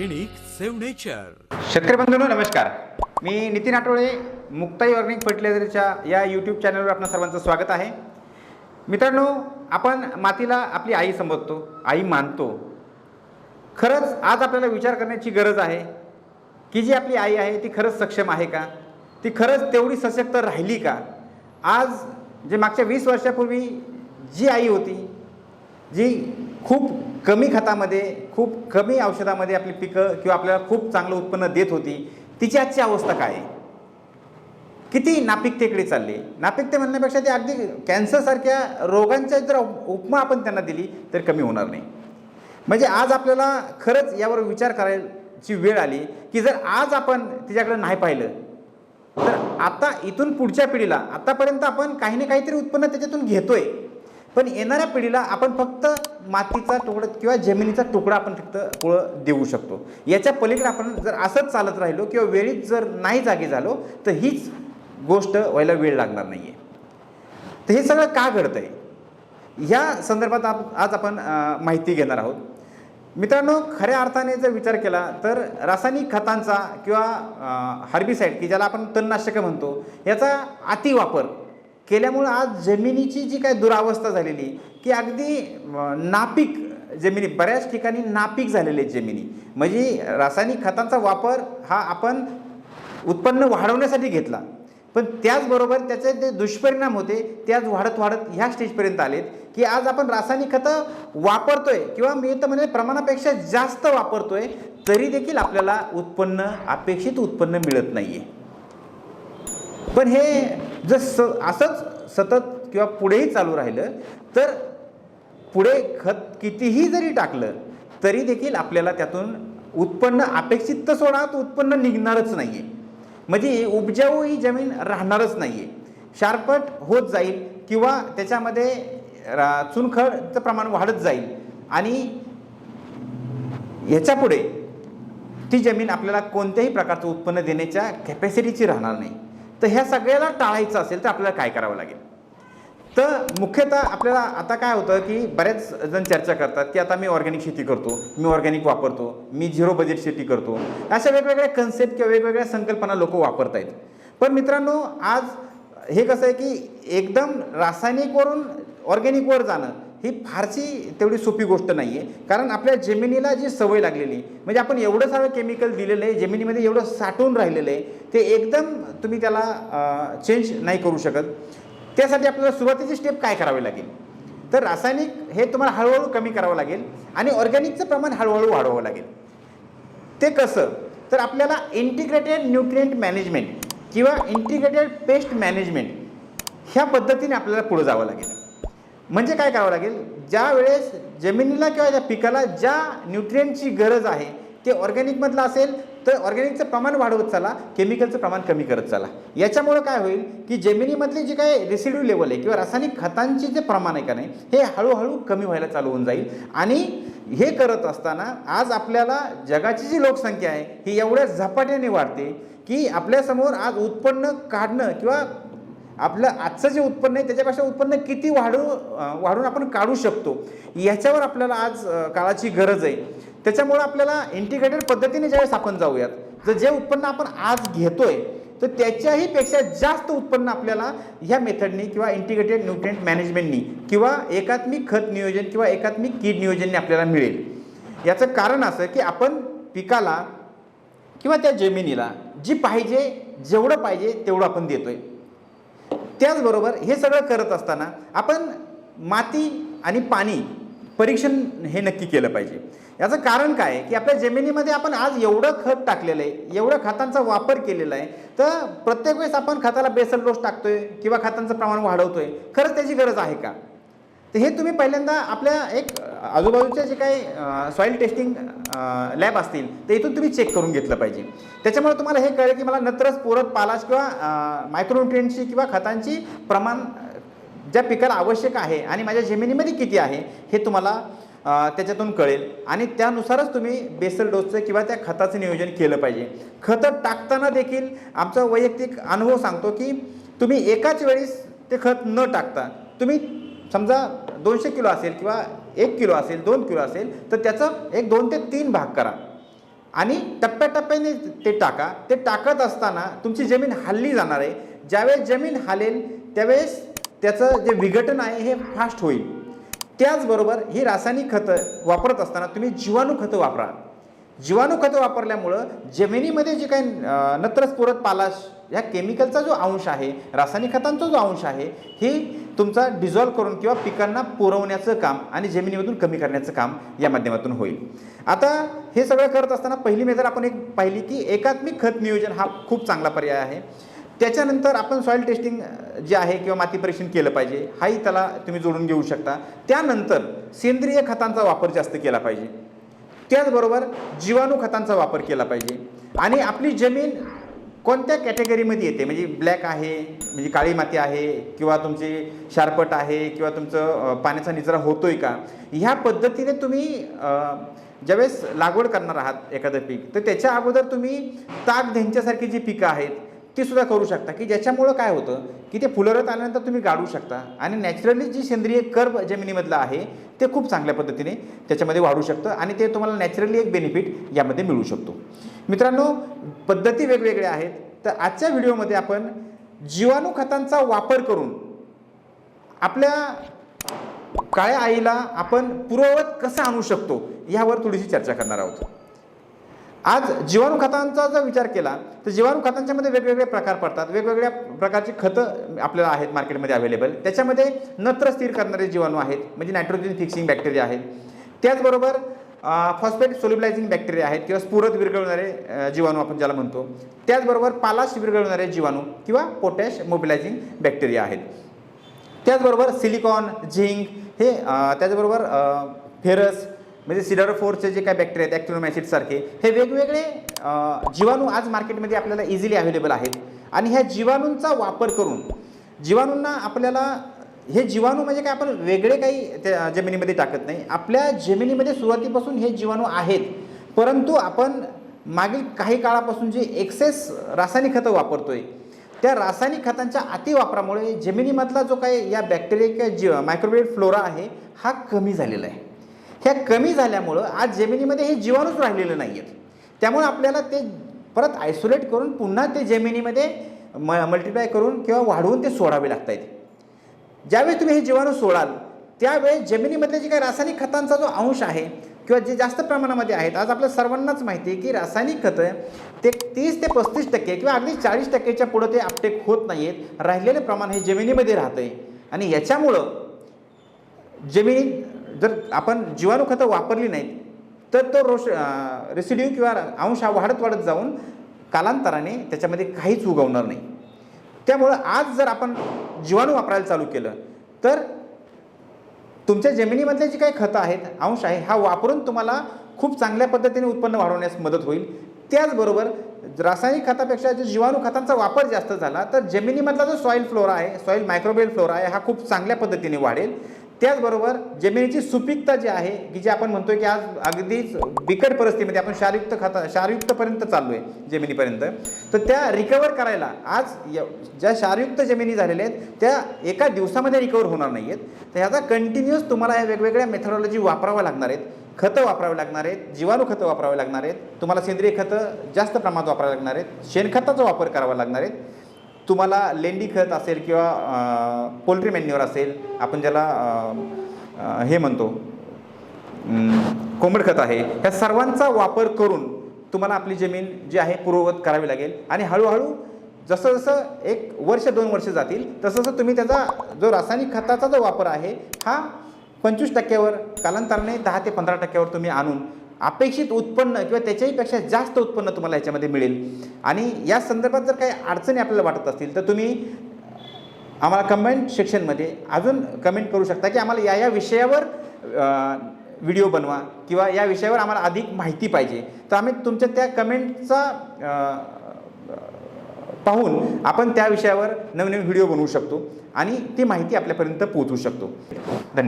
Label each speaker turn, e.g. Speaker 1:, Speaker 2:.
Speaker 1: Organic save nature
Speaker 2: शेतकरी बंधूंनो नमस्कार. मी नितीन आठवळे मुक्ताई ऑर्गॅनिक फर्टिलायझरच्या या यूट्यूब चॅनलवर आपलं सर्वांचं स्वागत आहे. मित्रांनो आपण मातीला आपली आई समजतो आई मानतो. खरंच आज आपल्याला विचार करण्याची गरज आहे की जी आपली आई आहे ती खरंच सक्षम आहे का? ती खरंच तेवढी सशक्त राहिली का? आज जे मागच्या वीस वर्षापूर्वी जी आई होती जी खूप कमी खतामध्ये खूप कमी औषधामध्ये आपली पिकं किंवा आपल्याला खूप चांगलं उत्पन्न देत होती तिची आजची अवस्था काय आहे? किती नापिकतेकडे चालले? नापिकते म्हणण्यापेक्षा ते अगदी कॅन्सरसारख्या रोगांच्या जर उपमा आपण त्यांना दिली तर कमी होणार नाही. म्हणजे आज आपल्याला खरंच यावर विचार करायची वेळ आली की जर आज आपण तिच्याकडे नाही पाहिलं तर आता इथून पुढच्या पिढीला आतापर्यंत आपण काही ना काहीतरी उत्पन्न त्याच्यातून घेतोय. पण येणाऱ्या पिढीला आपण फक्त मातीचा तुकडा किंवा जमिनीचा तुकडा आपण फक्त पुढं देऊ शकतो. याच्या पलीकडे आपण जर असंच चालत राहिलो किंवा वेळीच जर नाही जागी झालो तर हीच गोष्ट व्हायला वेळ लागणार नाही आहे तर हे सगळं का घडतं आहे ह्या संदर्भात आप आज आपण माहिती घेणार आहोत. मित्रांनो खऱ्या अर्थाने जर विचार केला तर रासायनिक खतांचा किंवा हार्बिसाईड की ज्याला आपण तणनाशकं म्हणतो याचा अतिवापर केल्यामुळं आज जमिनीची जी काय दुरावस्था झालेली की अगदी नापीक जमिनी बऱ्याच ठिकाणी नापीक झालेले आहेत जमिनी. म्हणजे रासायनिक खतांचा वापर हा आपण उत्पन्न वाढवण्यासाठी घेतला. पण त्याचबरोबर त्याचे जे दुष्परिणाम होते ते आज वाढत वाढत ह्या स्टेजपर्यंत आलेत की आज आपण रासायनिक खतं वापरतोय किंवा मी तर म्हणजे प्रमाणापेक्षा जास्त वापरतोय तरी देखील आपल्याला उत्पन्न अपेक्षित उत्पन्न मिळत नाही आहे पण हे जर स असंच सतत किंवा पुढेही चालू राहिलं तर पुढे खत कितीही जरी टाकलं तरी देखील आपल्याला त्यातून उत्पन्न अपेक्षित तर सोडा तर उत्पन्न निघणारच नाही आहे म्हणजे उपजाऊ ही जमीन राहणारच नाही आहे शारपट होत जाईल किंवा त्याच्यामध्ये रा चुनखडचं प्रमाण वाढत जाईल आणि ह्याच्यापुढे ती जमीन आपल्याला कोणत्याही प्रकारचं उत्पन्न देण्याच्या कॅपॅसिटीची राहणार नाही. तर ह्या सगळ्याला टाळायचं असेल तर आपल्याला काय करावं लागेल? तर मुख्यतः आपल्याला आता काय होतं की बरेच जण चर्चा करतात की आता मी ऑर्गॅनिक शेती करतो मी ऑर्गॅनिक वापरतो मी झिरो बजेट शेती करतो. अशा वेगवेगळ्या कन्सेप्ट किंवा वेगवेगळ्या संकल्पना लोक वापरत आहेत. पण मित्रांनो आज हे कसं आहे की एकदम रासायनिकवरून ऑर्गॅनिकवर जाणं ही फारशी तेवढी सोपी गोष्ट नाही आहे कारण आपल्या जमिनीला जी सवय लागलेली म्हणजे आपण एवढं सारं केमिकल दिलेलं आहे जमिनीमध्ये एवढं साठवून राहिलेलं आहे ते एकदम तुम्ही त्याला चेंज नाही करू शकत. त्यासाठी आपल्याला सुरुवातीची स्टेप काय करावी लागेल? तर रासायनिक हे तुम्हाला हळूहळू कमी करावं लागेल आणि ऑर्गॅनिकचं प्रमाण हळूहळू वाढवावं लागेल. ते कसं? तर आपल्याला इंटिग्रेटेड न्यूट्रिएंट मॅनेजमेंट किंवा इंटिग्रेटेड पेस्ट मॅनेजमेंट ह्या पद्धतीने आपल्याला पुढे जावं लागेल. म्हणजे काय करावं लागेल? ज्या वेळेस जमिनीला किंवा त्या पिकाला ज्या न्यूट्रियंटची गरज आहे ते ऑर्गॅनिकमधलं असेल तर ऑर्गॅनिकचं प्रमाण वाढवत चाला केमिकलचं प्रमाण कमी करत चाला. याच्यामुळं काय होईल की जमिनीमधले जे काय रेसिड्यू लेवल आहे किंवा रासायनिक खतांचे जे प्रमाण आहे का नाही हे हळूहळू कमी व्हायला चालू होऊन जाईल. आणि हे करत असताना आज आपल्याला जगाची जी लोकसंख्या आहे ही एवढ्या झपाट्याने वाढते की आपल्यासमोर आज उत्पन्न काढणं किंवा आपलं आजचं जे उत्पन्न आहे त्याच्यापेक्षा उत्पन्न किती वाढू वाढून आपण काढू शकतो याच्यावर आपल्याला आज काळाची गरज आहे. त्याच्यामुळं आपल्याला इंटिग्रेटेड पद्धतीने ज्यावेळेस आपण जाऊयात तर जे उत्पन्न आपण आज घेतोय तर त्याच्याही पेक्षा जास्त उत्पन्न आपल्याला ह्या मेथडनी किंवा इंटिग्रेटेड न्यूट्रिएंट मॅनेजमेंटनी किंवा एकात्मिक खत नियोजन किंवा एकात्मिक कीड नियोजनने आपल्याला मिळेल. याचं कारण असं की आपण पिकाला किंवा त्या जमिनीला जी पाहिजे जेवढं पाहिजे तेवढं आपण देतोय. त्याचबरोबर हे सगळं करत असताना आपण माती आणि पाणी परीक्षण हे नक्की केलं पाहिजे. याचं कारण काय आहे की आपल्या जमिनीमध्ये आपण आज एवढं खत टाकलेलं आहे एवढं खतांचा वापर केलेला आहे तर प्रत्येक वेळेस आपण खताला बेसल डोस टाकतोय किंवा खतांचं प्रमाण वाढवतोय. खरंच त्याची गरज आहे का? तर हे तुम्ही पहिल्यांदा आपल्या एक आजूबाजूच्या जे काही सॉईल टेस्टिंग लॅब असतील ते इथून तुम्ही चेक करून घेतलं पाहिजे. त्याच्यामुळे तुम्हाला हे कळेल की मला नत्रच पोरत पालाश किंवा मायक्रोन्युट्रिएंटची किंवा खतांची प्रमाण ज्या पिकाला आवश्यक आहे आणि माझ्या जमिनीमध्ये किती आहे हे तुम्हाला त्याच्यातून कळेल. आणि त्यानुसारच तुम्ही बेसल डोसचं किंवा त्या खताचं नियोजन केलं पाहिजे. खतं टाकताना देखील आमचा वैयक्तिक अनुभव सांगतो की तुम्ही एकाच वेळेस ते खत न टाकता तुम्ही समजा दोनशे किलो असेल किंवा एक किलो असेल दोन किलो असेल तर त्याचं एक दोन ते तीन भाग करा. आणि टप्प्याटप्प्याने ते टाका. ते टाकत असताना तुमची जमीन हल्ली जाणार आहे. ज्यावेळेस जमीन हालेल त्यावेळेस त्याचं जे विघटन आहे हे फास्ट होईल. त्याचबरोबर ही रासायनिक खतं वापरत असताना तुम्ही जीवाणू खतं वापरा. जीवाणू खतं वापरल्यामुळं जमिनीमध्ये जे काही नत्रस्फुरत पालाश या केमिकलचा जो अंश आहे रासायनिक खतांचा जो अंश आहे ही तुमचा डिझॉल्व्ह करून किंवा पिकांना पुरवण्याचं काम आणि जमिनीमधून कमी करण्याचं काम या माध्यमातून होईल. आता हे सगळं करत असताना पहिली मेजर आपण एक पाहिली की एकात्मिक खत नियोजन हा खूप चांगला पर्याय आहे. त्याच्यानंतर आपण सॉईल टेस्टिंग जे आहे किंवा माती परीक्षण केलं पाहिजे हाही त्याला तुम्ही जोडून घेऊ शकता. त्यानंतर सेंद्रिय खतांचा वापर जास्त केला पाहिजे. त्याचबरोबर जीवाणू खतांचा वापर केला पाहिजे. आणि आपली जमीन कोणत्या कॅटेगरीमध्ये येते? म्हणजे ब्लॅक आहे म्हणजे काळी माती आहे किंवा तुमची शारपट आहे किंवा तुमचं पाण्याचा निचरा होतोय का? ह्या पद्धतीने तुम्ही ज्यावेळेस लागवड करणार आहात एखादं पीक तर त्याच्या अगोदर तुम्ही ताक ध्यांच्यासारखी जी पिकं आहेत ती सुद्धा करू शकता. की ज्याच्यामुळं काय होतं की ते फुलरत आल्यानंतर तुम्ही गाडू शकता. आणि नॅचरली जी सेंद्रिय कर्ब जमिनीमधलं आहे ते खूप चांगल्या पद्धतीने त्याच्यामध्ये वाढू शकतं आणि ते तुम्हाला नॅचरली एक बेनिफिट यामध्ये मिळू शकतो. मित्रांनो पद्धती वेगवेगळ्या आहेत. तर आजच्या व्हिडिओमध्ये आपण जीवाणू खतांचा वापर करून आपल्या काळ्या आईला आपण पूर्ववत कसं आणू शकतो यावर थोडीशी चर्चा करणार आहोत. आज जीवाणू खतांचा जर विचार केला तर जीवाणू खतांच्यामध्ये वेगवेगळे प्रकार पडतात. वेगवेगळ्या प्रकारची खतं आपल्याला आहेत मार्केटमध्ये अवेलेबल त्याच्यामध्ये नत्र स्थिर करणारे जीवाणू आहेत म्हणजे नायट्रोजन फिक्सिंग बॅक्टेरिया आहेत. त्याचबरोबर फॉस्फेट सोल्युबलायझिंग बॅक्टेरिया आहेत किंवा स्फुरत विरघळणारे जीवाणू आपण ज्याला म्हणतो. त्याचबरोबर पालाश विरघळणारे जीवाणू किंवा पोटॅश मोबिलायझिंग बॅक्टेरिया आहेत. त्याचबरोबर सिलिकॉन झिंक हे त्याचबरोबर फेरस म्हणजे सिडर फोरचे जे काही बॅक्टेरिया आहेत ॲक्टिनोमॅसिडसारखे हे वेगवेगळे जीवाणू आज मार्केटमध्ये आपल्याला इझिली अवेलेबल आहेत. आणि ह्या जीवाणूंचा वापर करून जीवाणूंना आपल्याला हे जीवाणू म्हणजे काय आपण वेगळे काही त्या जमिनीमध्ये टाकत नाही. आपल्या जमिनीमध्ये सुरुवातीपासून हे जीवाणू आहेत. परंतु आपण मागील काही काळापासून जे एक्सेस रासायनिक खतं वापरतोय त्या रासायनिक खतांच्या अतिवापरामुळे जमिनीमधला जो काही या बॅक्टेरिया किंवा जी मायक्रोवेव्ह फ्लोरा आहे हा कमी झालेला आहे. ह्या कमी झाल्यामुळं आज जमिनीमध्ये हे जीवाणूच राहिलेले नाही आहेत त्यामुळे आपल्याला ते परत आयसोलेट करून पुन्हा ते जमिनीमध्ये म मल्टिप्लाय करून किंवा वाढवून ते सोडावे लागत आहेत ज्यावेळी तुम्ही हे जीवाणू सोडाल त्यावेळेस जमिनीमधले जे काही रासायनिक खतांचा जो अंश आहे किंवा जे जास्त प्रमाणामध्ये आहेत आज आपल्या सर्वांनाच माहिती आहे की रासायनिक खतं ते तीस ते पस्तीस टक्के किंवा अगदी चाळीस टक्केच्या पुढं ते आपटेक होत नाही आहेत राहिलेले प्रमाण हे जमिनीमध्ये राहतं आहे आणि याच्यामुळं जमिनीत जर आपण जीवाणू खतं वापरली नाहीत तर तो रोष रेसिड्यू किंवा अंश हा वाढत वाढत जाऊन कालांतराने त्याच्यामध्ये काहीच उगवणार नाही. त्यामुळं आज जर आपण जीवाणू वापरायला चालू केलं तर तुमच्या जमिनीमधले जे काही खतं आहेत अंश आहे हा वापरून तुम्हाला खूप चांगल्या पद्धतीने उत्पन्न वाढवण्यास मदत होईल. त्याचबरोबर रासायनिक खतापेक्षा जे जीवाणू खतांचा वापर जास्त झाला तर जमिनीमधला जो सॉईल फ्लोरा आहे सॉईल मायक्रोबेल फ्लोरा आहे हा खूप चांगल्या पद्धतीने वाढेल. त्याचबरोबर जमिनीची सुपीकता जी आहे की जे आपण म्हणतोय की आज अगदीच बिकट परिस्थितीमध्ये आपण क्षारयुक्त खता क्षारयुक्तपर्यंत चाललो आहे जमिनीपर्यंत. तर त्या रिकवर करायला आज य- ज्या क्षारयुक्त जमिनी झालेल्या आहेत त्या एका दिवसामध्ये रिकवर होणार नाही आहेत तर ह्याचा कंटिन्युअस तुम्हाला या वेगवेगळ्या मेथडॉलॉजी वापराव्या लागणार आहेत. खतं वापरावे लागणार आहेत जीवाणू खतं वापरावे लागणार आहेत. तुम्हाला सेंद्रिय खतं जास्त प्रमाणात वापरावे लागणार आहेत. शेणखताचा वापर करावा लागणार आहेत. तुम्हाला लेंडी खत असेल किंवा पोल्ट्री मॅन्युअर असेल आपण ज्याला हे म्हणतो कोंबड खत आहे ह्या सर्वांचा वापर करून तुम्हाला आपली जमीन जी आहे पूर्ववत करावी लागेल. आणि हळूहळू जसं जसं एक वर्ष दोन वर्ष जातील तसं जसं तुम्ही त्याचा जो रासायनिक खताचा जो वापर आहे हा पंचवीस टक्क्यावर कालांतराने दहा ते पंधरा टक्क्यावर तुम्ही आणून अपेक्षित उत्पन्न किंवा त्याच्याहीपेक्षा जास्त उत्पन्न तुम्हाला याच्यामध्ये मिळेल. आणि या संदर्भात जर काही अडचणी आपल्याला वाटत असतील तर तुम्ही आम्हाला कमेंट सेक्शनमध्ये अजून कमेंट करू शकता की आम्हाला या या विषयावर व्हिडिओ बनवा किंवा या विषयावर आम्हाला अधिक माहिती पाहिजे. तर आम्ही तुमच्या त्या कमेंटचा पाहून आपण त्या विषयावर नवनवीन व्हिडिओ बनवू शकतो आणि ती माहिती आपल्यापर्यंत पोहोचवू शकतो. धन्यवाद.